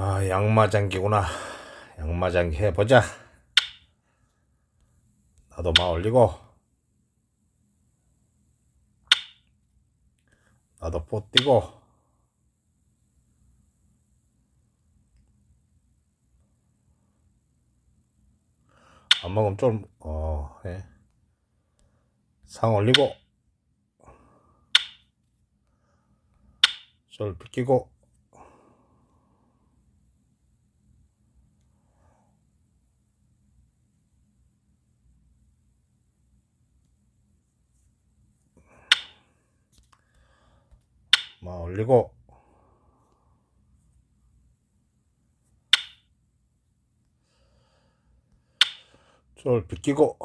아, 양마장기구나. 양마장기 해보자. 나도 마 올리고. 나도 뽀 뛰고. 안 먹으면 좀, 어, 해. 상 올리고. 절 비키고. 마 올리고. 쫄 비끼고